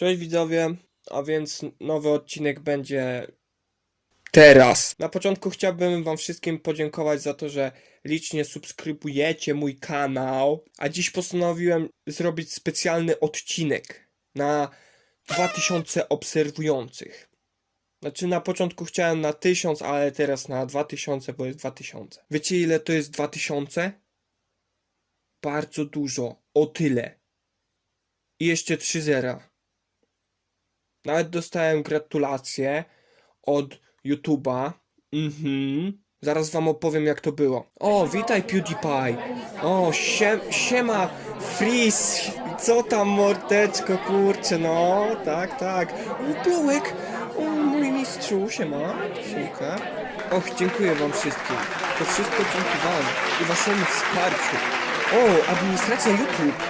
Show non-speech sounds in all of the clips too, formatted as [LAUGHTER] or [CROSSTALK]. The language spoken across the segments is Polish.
Cześć widzowie, a więc nowy odcinek będzie teraz. Na początku chciałbym wam wszystkim podziękować za to, że licznie subskrybujecie mój kanał, a dziś postanowiłem zrobić specjalny odcinek na 2000 obserwujących. Znaczy na początku chciałem na 1000, ale teraz na 2000, bo jest 2000. Wiecie ile to jest 2000? Bardzo dużo, o tyle. I jeszcze 3 zera. Nawet dostałem gratulacje od YouTube'a. Mhm. Zaraz wam opowiem jak to było. O, witaj PewDiePie. O, siem, siema Freeze. Co tam mordeczko, kurczę, no. Tak, tak. Piołek. O, mój mistrzu, siema. Siemka. Och, dziękuję wam wszystkim. To wszystko dzięki wam i waszemu wsparciu. O, administracja YouTube.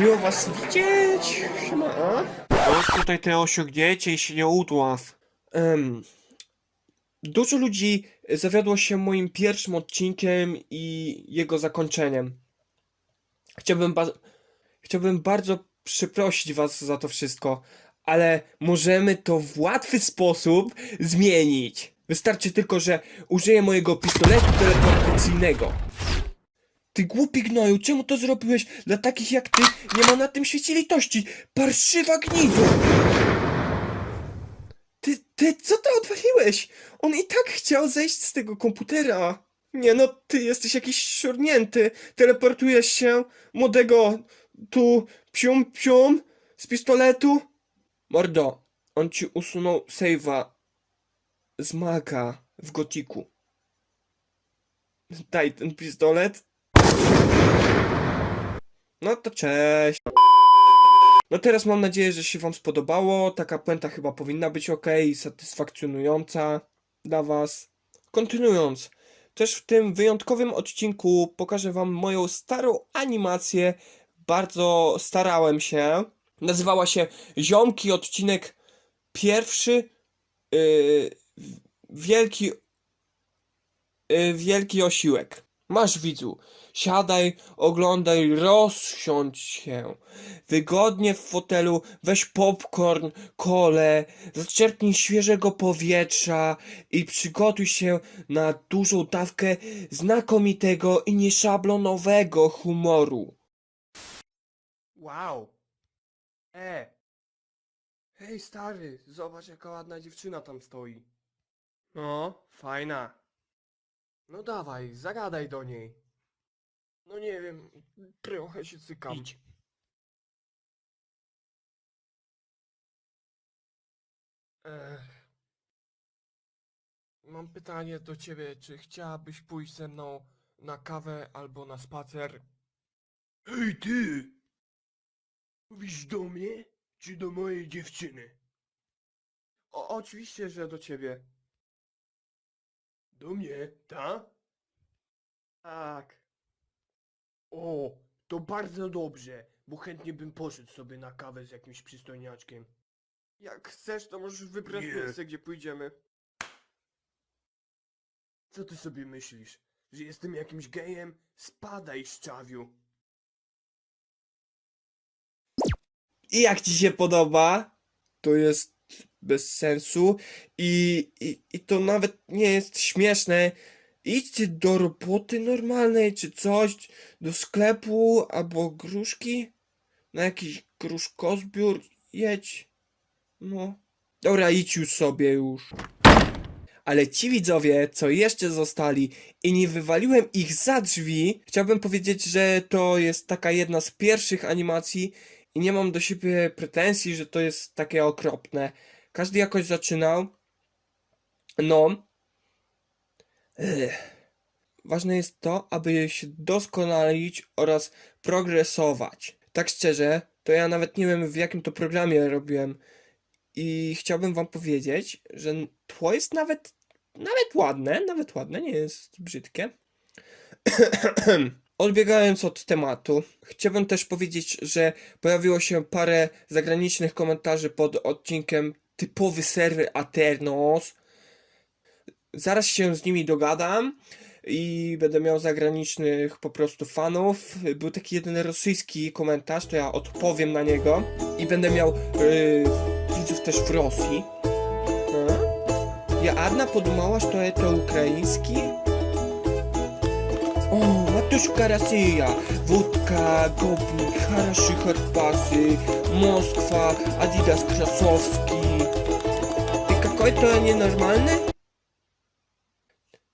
Miło was widzieć. Siema. A? Jest tutaj te osiągnięcie i się nie udław. Em, dużo ludzi zawiodło się moim pierwszym odcinkiem i jego zakończeniem. Chciałbym, ba- chciałbym bardzo przeprosić was za to wszystko, ale możemy to w łatwy sposób zmienić. Wystarczy tylko, że użyję mojego pistoletu teleportacyjnego. Ty głupi gnoju, czemu to zrobiłeś? Dla takich jak ty nie ma na tym świecie litości. Parszywa gnido! Ty, ty, co ty odwaliłeś? On i tak chciał zejść z tego komputera. Nie no, ty jesteś jakiś szurnięty. Teleportujesz się młodego tu psium psium z pistoletu. Mordo, on ci usunął save'a z maka w gotiku. Daj ten pistolet. No to cześć. No teraz mam nadzieję, że się wam spodobało. Taka puenta chyba powinna być ok, satysfakcjonująca dla was. Kontynuując, też w tym wyjątkowym odcinku pokażę wam moją starą animację. Bardzo starałem się. Nazywała się Ziomki, odcinek pierwszy. Yy, wielki yy, wielki osiłek. Masz widzu, siadaj, oglądaj, rozsiądź się. Wygodnie w fotelu, weź popcorn, kole, zaczerpnij świeżego powietrza i przygotuj się na dużą dawkę znakomitego i nieszablonowego humoru. Wow. E. Hej stary, zobacz jaka ładna dziewczyna tam stoi. No, fajna. No dawaj, zagadaj do niej. No nie wiem, trochę się cykam. Idź. Ech. Mam pytanie do ciebie, czy chciałabyś pójść ze mną na kawę albo na spacer? Hej ty! Mówisz do mnie, czy do mojej dziewczyny? O, oczywiście, że do ciebie. Do mnie, ta? Tak. O, to bardzo dobrze, bo chętnie bym poszedł sobie na kawę z jakimś przystojniaczkiem. Jak chcesz, to możesz wybrać Nie. miejsce, gdzie pójdziemy. Co ty sobie myślisz? Że jestem jakimś gejem? Spadaj, szczawiu. I jak ci się podoba? To jest bez sensu i, i, i to nawet nie jest śmieszne. Idźcie do roboty normalnej czy coś, do sklepu albo gruszki, na jakiś gruszkozbiór jedź. No. Dobra, idź już sobie już. Ale ci widzowie, co jeszcze zostali i nie wywaliłem ich za drzwi, chciałbym powiedzieć, że to jest taka jedna z pierwszych animacji i nie mam do siebie pretensji, że to jest takie okropne. Każdy jakoś zaczynał. No. Ech. Ważne jest to, aby się doskonalić oraz progresować. Tak szczerze, to ja nawet nie wiem w jakim to programie robiłem. I chciałbym wam powiedzieć, że tło jest nawet, nawet ładne, nawet ładne, nie jest brzydkie. [CLEARS THROAT] Odbiegając od tematu, chciałbym też powiedzieć, że pojawiło się parę zagranicznych komentarzy pod odcinkiem typowy serwer Aternos. Zaraz się z nimi dogadam i będę miał zagranicznych po prostu fanów. Był taki jeden rosyjski komentarz, to ja odpowiem na niego i będę miał yy, widzów też w Rosji. Ja Adna podumałaś, to jest to ukraiński? O, matuszka Rosja, wódka, gobnik, haraszy harpasy, Moskwa, Adidas Krasowski, mały, trochę nienormalny?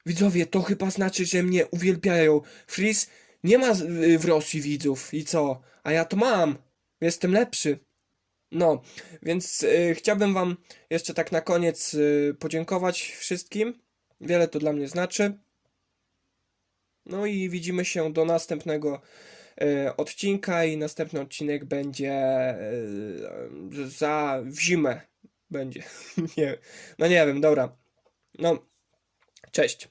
Widzowie, to chyba znaczy, że mnie uwielbiają. Freeze nie ma y, w Rosji widzów i co? A ja to mam. Jestem lepszy. No, więc y, chciałbym Wam jeszcze tak na koniec y, podziękować wszystkim. Wiele to dla mnie znaczy. No i widzimy się do następnego y, odcinka i następny odcinek będzie y, za w zimę będzie. [LAUGHS] nie, no nie wiem, dobra. No, cześć.